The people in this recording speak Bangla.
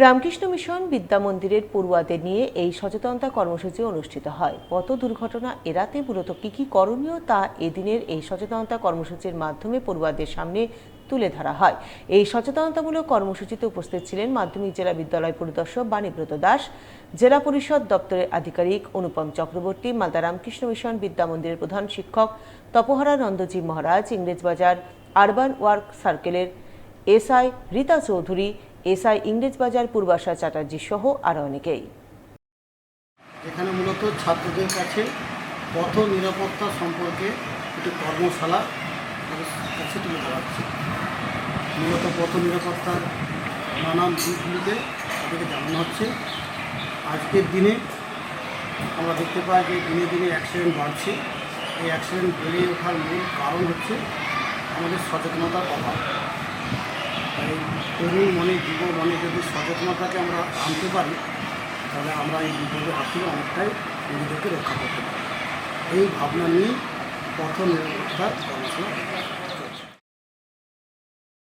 রামকৃষ্ণ মিশন বিদ্যা মন্দিরের পড়ুয়াদের নিয়ে এই সচেতনতা কর্মসূচি অনুষ্ঠিত হয়। পথ দুর্ঘটনা এড়াতে মূলত কী কী করণীয় তা এদিনের এই সচেতনতা কর্মসূচির মাধ্যমে পড়ুয়াদের সামনে তুলে ধরা হয়। এই সচেতনতামূলক কর্মসূচিতে উপস্থিত ছিলেন মাধ্যমিক জেলা বিদ্যালয় পরিদর্শক বাণীব্রত দাস, জেলা পরিষদ দপ্তরের আধিকারিক অনুপম চক্রবর্তী, মালদা রামকৃষ্ণ মিশন বিদ্যা মন্দিরের প্রধান শিক্ষক Tapoharanandaji Maharaj, Englishbazar urban work সার্কেলের এসআই রীতা চৌধুরী এসআই ইংরেজবাজার পূর্বাশা চ্যাটার্জি সহ আরও অনেকেই। এখানে মূলত ছাত্রদের কাছে পথ নিরাপত্তা সম্পর্কে একটি কর্মশালা কাছে তুলে ধরা মূলত পথ নিরাপত্তার নানান দিকগুলিতে তাদেরকে জানানো হচ্ছে। আজকের দিনে আমরা দেখতে পাই যে দিনে দিনে অ্যাক্সিডেন্ট বাড়ছে। এই অ্যাক্সিডেন্ট বেড়ে ওঠার মূল কারণ হচ্ছে আমাদের সচেতনতার অভাব। তাই তরুণ মনে যুব মনে যদি সচেতনতাকে আমরা আনতে পারি, তাহলে আমরা এই বিপদের হাত অনেকটাই নিজেদেরকে রক্ষা করতে পারি এই ভাবনা নিয়ে পথ নিরাপত্তার কর্মশালা